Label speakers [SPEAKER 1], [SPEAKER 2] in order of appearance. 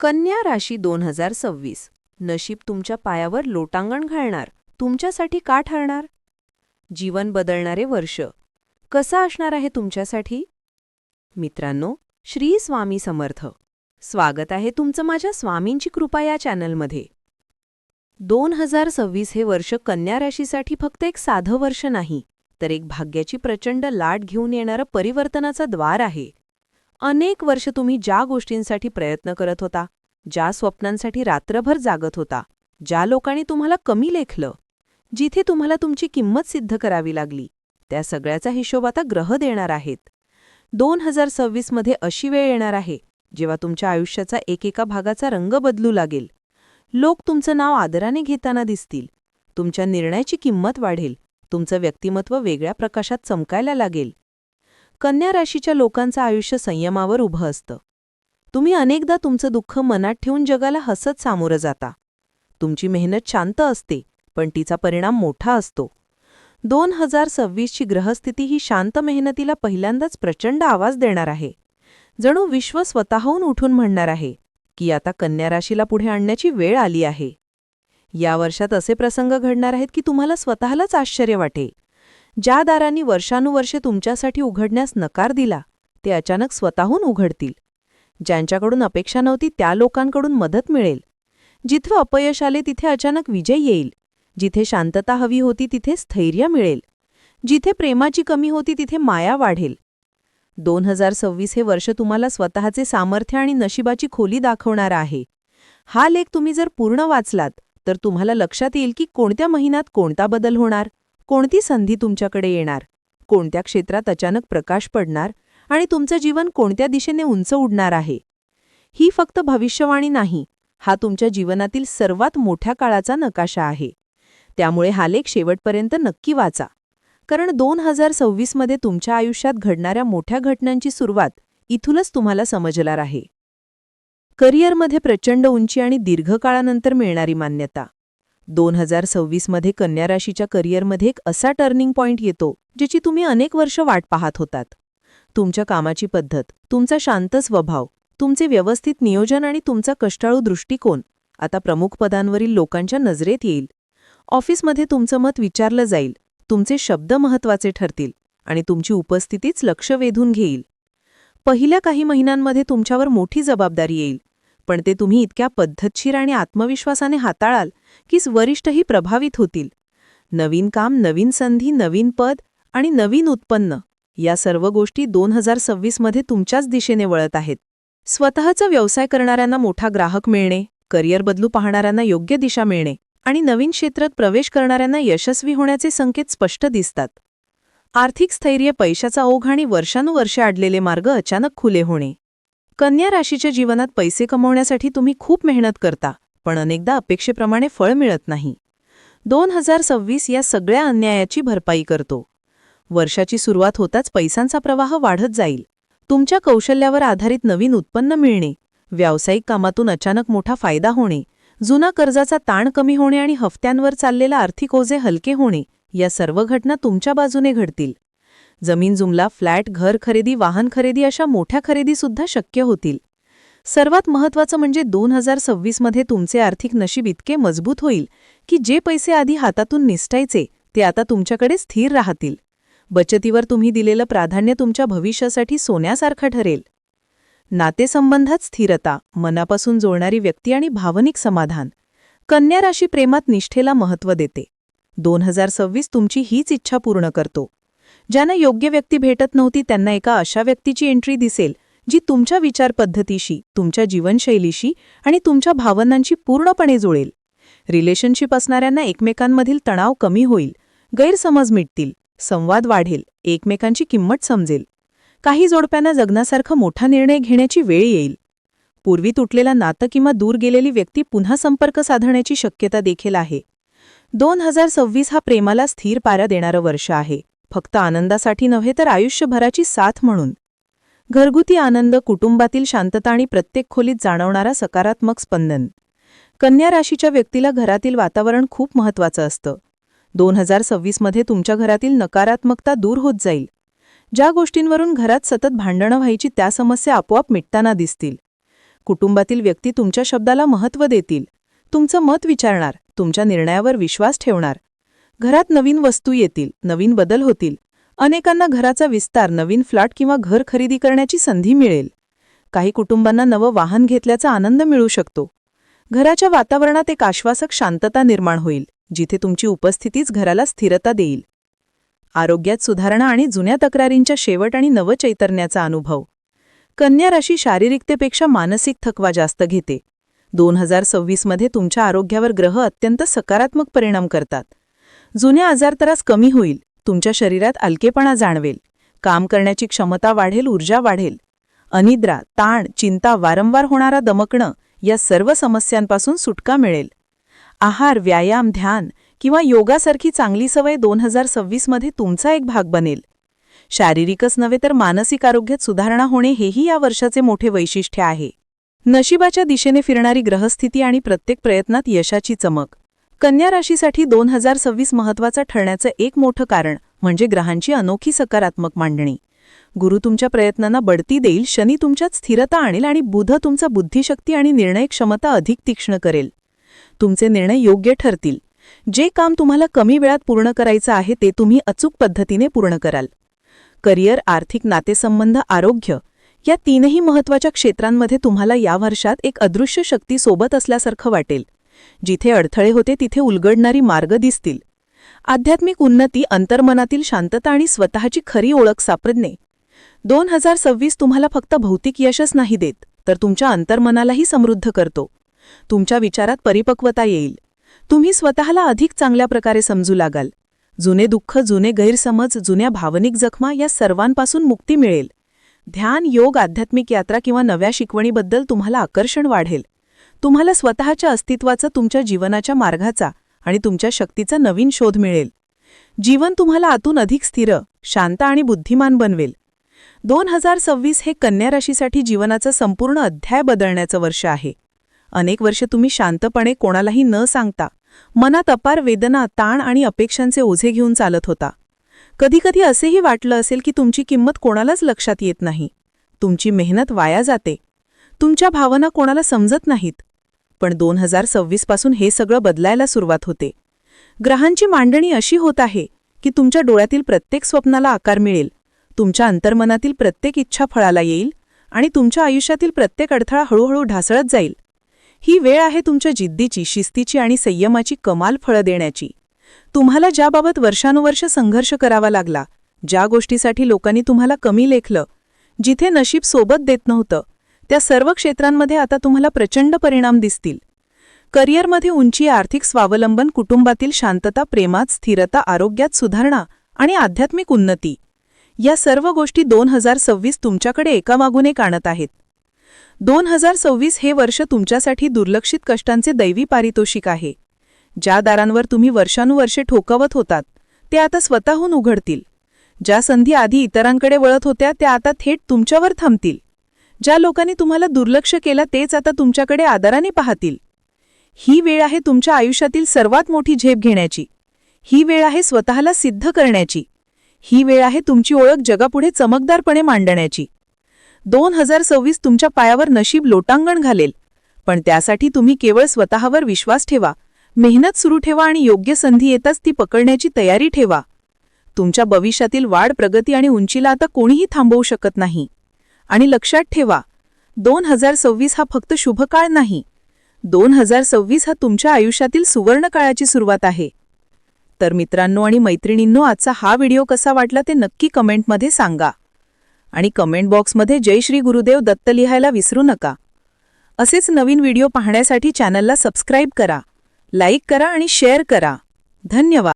[SPEAKER 1] कन्या राशी दोन हजार सव्वीस. नशीब तुमच्या पायावर लोटांगण घालणार. तुमच्यासाठी का ठरणार? जीवन बदलणारे वर्ष. कसं असणार आहे तुमच्यासाठी? मित्रांनो श्री स्वामी समर्थ. स्वागत आहे तुमचं माझ्या स्वामींची कृपा या चॅनलमध्ये. दोन हजार सव्वीस हे वर्ष कन्या राशीसाठी फक्त एक साधं वर्ष नाही तर एक भाग्याची प्रचंड लाट घेऊन येणारं परिवर्तनाचं द्वार आहे. अनेक वर्ष तुम्ही ज्या गोष्टींसाठी प्रयत्न करत होता ज्या स्वप्नांसाठी रात्रभर जागत होता ज्या लोकांनी तुम्हाला कमी लेखलं जिथे तुम्हाला तुमची किंमत सिद्ध करावी लागली त्या सगळ्याचा हिशोब आता ग्रह देणार आहेत. दोन हजार सव्वीसमध्ये अशी वेळ येणार आहे जेव्हा तुमच्या आयुष्याचा एकेका भागाचा रंग बदलू लागेल. लोक तुमचं नाव आदराने घेताना दिसतील तुमच्या निर्णयाची किंमत वाढेल तुमचं व्यक्तिमत्व वेगळ्या प्रकाशात चमकायला लागेल. कन्या राशीच्या लोकांचं आयुष्य संयमावर उभं असतं. तुम्ही अनेकदा तुमचं दुःख मनात ठेवून जगाला हसत सामोरं जाता. तुमची मेहनत शांत असते पण तिचा परिणाम मोठा असतो. दोन हजार सव्वीसची ग्रहस्थिती ही शांत मेहनतीला पहिल्यांदाच प्रचंड आवाज देणार आहे. जणू विश्व स्वतःहून उठून म्हणणार आहे की आता कन्या राशीला पुढे आणण्याची वेळ आली आहे. या वर्षात असे प्रसंग घडणार आहेत की तुम्हाला स्वतःलाच आश्चर्य वाटेल. ज्या दारांनी वर्षानुवर्षे तुमच्यासाठी उघडण्यास नकार दिला ते अचानक स्वतःहून उघडतील. ज्यांच्याकडून अपेक्षा नव्हती त्या लोकांकडून मदत मिळेल. जिथं अपयश आले तिथे अचानक विजय येईल. जिथे शांतता हवी होती तिथे स्थैर्य मिळेल. जिथे प्रेमाची कमी होती तिथे माया वाढेल. दोन हजार सव्वीस हे वर्ष तुम्हाला स्वतःचे सामर्थ्य आणि नशिबाची खोली दाखवणारा आहे. हा लेख तुम्ही जर पूर्ण वाचलात तर तुम्हाला लक्षात येईल की कोणत्या महिन्यात कोणता बदल होणार? कोणती संधी तुमच्याकडे येणार? कोणत्या क्षेत्रात अचानक प्रकाश पडणार आणि तुमचं जीवन कोणत्या दिशेने उंच उडणार आहे? ही फक्त भविष्यवाणी नाही हा तुमच्या जीवनातील सर्वात मोठ्या काळाचा नकाशा आहे. त्यामुळे हा लेख शेवटपर्यंत नक्की वाचा. कारण दोन हजार सव्वीसमध्ये तुमच्या आयुष्यात घडणाऱ्या मोठ्या घटनांची सुरुवात इथूनच तुम्हाला समजणार आहे. करिअरमध्ये प्रचंड उंची आणि दीर्घकाळानंतर मिळणारी मान्यता. दोन हजार सव्वीसमध्ये कन्या राशीच्या करिअरमध्ये एक असा टर्निंग पॉइंट येतो ज्याची तुम्ही अनेक वर्ष वाट पाहत होतात. तुमच्या कामाची पद्धत तुमचा शांत स्वभाव तुमचे व्यवस्थित नियोजन आणि तुमचा कष्टाळू दृष्टिकोन आता प्रमुख पदांवरील लोकांच्या नजरेत येईल. ऑफिसमध्ये तुमचं मत विचारलं जाईल तुमचे शब्द महत्त्वाचे ठरतील आणि तुमची उपस्थितीच लक्ष वेधून घेईल. पहिल्या काही महिन्यांमध्ये तुमच्यावर मोठी जबाबदारी येईल. पण ते तुम्ही इतक्या पद्धतशीर आणि आत्मविश्वासाने हाताळाल की वरिष्ठही प्रभावित होतील. नवीन काम नवीन संधी नवीन पद आणि नवीन उत्पन्न या सर्व गोष्टी दोन हजार सव्वीसमध्ये तुमच्याच दिशेने वळत आहेत. स्वतःचा व्यवसाय करणाऱ्यांना मोठा ग्राहक मिळणे करिअर बदलू पाहणाऱ्यांना योग्य दिशा मिळणे आणि नवीन क्षेत्रात प्रवेश करणाऱ्यांना यशस्वी होण्याचे संकेत स्पष्ट दिसतात. आर्थिक स्थैर्य पैशाचा ओघ आणि वर्षानुवर्षे आडलेले मार्ग अचानक खुले होणे. कन्या राशीच्या जीवनात पैसे कमवण्यासाठी तुम्ही खूप मेहनत करता पण अनेकदा अपेक्षेप्रमाणे फळ मिळत नाही. दोन हजार सव्वीस या सगळ्या अन्यायाची भरपाई करतो. वर्षाची सुरुवात होताच पैशांचा प्रवाह वाढत जाईल. तुमच्या कौशल्यावर आधारित नवीन उत्पन्न मिळणे व्यावसायिक कामातून अचानक मोठा फायदा होणे जुना कर्जाचा ताण कमी होणे आणि हफ्त्यांवर चाललेला आर्थिक ओझे हलके होणे या सर्व घटना तुमच्या बाजूने घडतील. जमीन जुमला फ्लॅट घर खरेदी वाहन खरेदी अशा मोठ्या खरेदीसुद्धा शक्य होतील. सर्वात महत्त्वाचं म्हणजे दोन हजार सव्वीसमध्ये तुमचे आर्थिक नशीब इतके मजबूत होईल की जे पैसे आधी हातातून निसटायचे ते आता तुमच्याकडे स्थिर राहतील. बचतीवर तुम्ही दिलेलं प्राधान्य तुमच्या भविष्यासाठी सोन्यासारखं ठरेल. नातेसंबंधात स्थिरता मनापासून जोडणारी व्यक्ती आणि भावनिक समाधान. कन्या राशी प्रेमात निष्ठेला महत्त्व देते. दोन हजार सव्वीस तुमची हीच इच्छा पूर्ण करतो. ज्यांना योग्य व्यक्ती भेटत नव्हती त्यांना एका अशा व्यक्तीची एंट्री दिसेल जी तुमच्या विचारपद्धतीशी तुमच्या जीवनशैलीशी आणि तुमच्या भावनांशी पूर्णपणे जुळेल. रिलेशनशिप असणाऱ्यांना एकमेकांमधील तणाव कमी होईल गैरसमज मिटतील संवाद वाढेल एकमेकांची किंमत समजेल. काही जोडप्यांना जगण्यासारखा मोठा निर्णय घेण्याची वेळ येईल. पूर्वी तुटलेला नातं किंवा दूर गेलेली व्यक्ती पुन्हा संपर्क साधण्याची शक्यता देखील आहे. दोन हजार सव्वीस हा प्रेमाला स्थिर पारा देणारं वर्ष आहे. फक्त आनंदासाठी नव्हे तर आयुष्यभराची साथ म्हणून. घरगुती आनंद कुटुंबातील शांतता आणि प्रत्येक खोलीत जाणवणारा सकारात्मक स्पंदन. कन्या राशीच्या व्यक्तीला घरातील वातावरण खूप महत्वाचं असतं. दोन हजार सव्वीसमध्ये तुमच्या घरातील नकारात्मकता दूर होत जाईल. ज्या गोष्टींवरून घरात सतत भांडणं व्हायची त्या समस्या आपोआप मिटताना दिसतील.
[SPEAKER 2] कुटुंबातील व्यक्ती तुमच्या शब्दाला महत्त्व देतील. तुमचं मत विचारणार तुमच्या निर्णयावर विश्वास ठेवणार घरात नवीन वस्तू येतील नवीन बदल होतील. अनेकांना घराचा विस्तार नवीन फ्लॅट किंवा घर खरेदी करण्याची संधी मिळेल. काही कुटुंबांना नवं वाहन घेतल्याचा आनंद मिळू शकतो. घराच्या वातावरणात एक आश्वासक शांतता निर्माण होईल जिथे तुमची उपस्थितीच घराला स्थिरता देईल. आरोग्यात सुधारणा आणि जुन्या तक्रारींच्या शेवट आणि नवचैतन्याचा अनुभव. कन्या राशी शारीरिकतेपेक्षा मानसिक थकवा जास्त घेते. दोन हजार सव्वीसमध्ये तुमच्या आरोग्यावर ग्रह अत्यंत सकारात्मक परिणाम करतात. जुन्या आजारतरास कमी होईल. तुमच्या शरीरात अलकेपणा जाणवेल. काम करण्याची क्षमता वाढेल ऊर्जा वाढेल. अनिद्रा ताण चिंता वारंवार होणारा दमकणं या सर्व समस्यांपासून सुटका मिळेल. आहार व्यायाम ध्यान किंवा योगासारखी चांगली सवय दोन हजार सव्वीसमध्ये तुमचा एक भाग बनेल. शारीरिकच नव्हे तर मानसिक आरोग्यात सुधारणा होणे हेही या वर्षाचे मोठे वैशिष्ट्य आहे. नशिबाच्या दिशेने फिरणारी ग्रहस्थिती आणि प्रत्येक प्रयत्नात यशाची चमक. कन्या राशीसाठी दोन हजार सव्वीस महत्वाचं ठरण्याचं एक मोठं कारण म्हणजे ग्रहांची अनोखी सकारात्मक मांडणी. गुरु तुमच्या प्रयत्नांना बढती देईल शनी तुमच्यात स्थिरता आणेल आणि बुध तुमचा बुद्धिशक्ती आणि निर्णय क्षमता अधिक तीक्ष्ण करेल. तुमचे निर्णय योग्य ठरतील. जे काम तुम्हाला कमी वेळात पूर्ण करायचं आहे ते तुम्ही अचूक पद्धतीने पूर्ण कराल. करिअर आर्थिक नातेसंबंध आरोग्य या तीनही महत्त्वाच्या क्षेत्रांमध्ये तुम्हाला या वर्षात एक अदृश्य शक्ती सोबत असल्यासारखं वाटेल. जिथे अडथळे होते तिथे उलगडणारी मार्ग दिसतील. आध्यात्मिक उन्नती अंतर्मनातील शांतता आणि स्वतःची खरी ओळख सापडणे. दोन हजार सव्वीस तुम्हाला फक्त भौतिक यशच नाही देत तर तुमच्या अंतर्मनालाही समृद्ध करतो. तुमच्या विचारात परिपक्वता येईल. तुम्ही स्वतःला अधिक चांगल्या प्रकारे समजू लागाल. जुने दुःख जुने गैरसमज जुन्या भावनिक जखमा या सर्वांपासून मुक्ती मिळेल. ध्यान योग आध्यात्मिक यात्रा किंवा नव्या शिकवणीबद्दल तुम्हाला आकर्षण वाढेल. तुम्हाला स्वतःच्या अस्तित्वाचा तुमच्या जीवनाच्या मार्गाचा आणि तुमच्या शक्तीचा नवीन शोध मिळेल. जीवन तुम्हाला आतून अधिक स्थिर शांत आणि बुद्धिमान बनवेल. दोन हजार सव्वीस हे कन्या राशीसाठी जीवनाचं संपूर्ण अध्याय बदलण्याचं वर्ष आहे. अनेक वर्ष तुम्ही शांतपणे कोणालाही न सांगता मनात अपार वेदना ताण आणि अपेक्षांचे ओझे घेऊन चालत होता. कधीकधी असेही वाटलं असेल की तुमची किंमत कोणालाच लक्षात येत नाही. तुमची मेहनत वाया जाते. तुमच्या भावना कोणाला समजत नाहीत. पण दोन हजार सव्वीसपासून हे सगळं बदलायला सुरुवात होते. ग्रहांची मांडणी अशी होत आहे की तुमच्या डोळ्यातील प्रत्येक स्वप्नाला आकार मिळेल तुमच्या अंतर्मनातील प्रत्येक इच्छा फळाला येईल आणि तुमच्या आयुष्यातील प्रत्येक अडथळा हळूहळू ढासळत जाईल. ही वेळ आहे तुमच्या जिद्दीची शिस्तीची आणि संयमाची कमाल फळं देण्याची. तुम्हाला ज्याबाबत वर्षानुवर्ष संघर्ष करावा लागला ज्या गोष्टीसाठी लोकांनी तुम्हाला कमी लेखलं जिथे नशीब सोबत देत नव्हतं त्या सर्व क्षेत्रांमध्ये आता तुम्हाला प्रचंड परिणाम दिसतील. करिअरमध्ये उंची आर्थिक स्वावलंबन कुटुंबातील शांतता प्रेमात स्थिरता आरोग्यात सुधारणा आणि आध्यात्मिक उन्नती. या सर्व गोष्टी दोन हजार सव्वीस तुमच्याकडे एकामागून एक आणत आहेत. दोन हजार सव्वीस हे वर्ष तुमच्यासाठी दुर्लक्षित कष्टांचे दैवी पारितोषिक आहे. ज्या दारांवर तुम्ही वर्षानुवर्षे ठोकवत होतात ते आता स्वतःहून उघडतील. ज्या संधी आधी इतरांकडे वळत होत्या त्या आता थेट तुमच्यावर थांबतील. ज्या लोकांनी तुम्हाला दुर्लक्ष केलं तेच आता तुमच्याकडे आदराने पाहतील. ही वेळ आहे तुमच्या आयुष्यातील सर्वात मोठी झेप घेण्याची. ही वेळ आहे स्वतःला सिद्ध करण्याची. ही वेळ आहे तुमची ओळख जगापुढे चमकदारपणे मांडण्याची. दोन हजार सव्वीस तुमच्या पायावर नशीब लोटांगण घालेल. पण त्यासाठी तुम्ही केवळ स्वतःवर विश्वास ठेवा. मेहनत सुरू ठेवा आणि योग्य संधी येताच ती पकडण्याची तयारी ठेवा. तुमच्या भविष्यातील वाढ प्रगती आणि उंचीला आता कोणीही थांबवू शकत नाही. आणि लक्षात ठेवा दोन हजार सव्वीस हा फक्त शुभकाळ नाही. दोन हजार सव्वीस हा तुमच्या आयुष्यातील सुवर्णकाळाची सुरुवात आहे. तर मित्रांनो आणि मैत्रिणींनो आजचा हा व्हिडिओ कसा वाटला ते नक्की कमेंटमध्ये सांगा. आणि कमेंट बॉक्समध्ये जय श्री गुरुदेव दत्त लिहायला विसरू नका. असेच नवीन व्हिडिओ पाहण्यासाठी चॅनलला सबस्क्राईब करा लाईक करा आणि शेअर करा. धन्यवाद.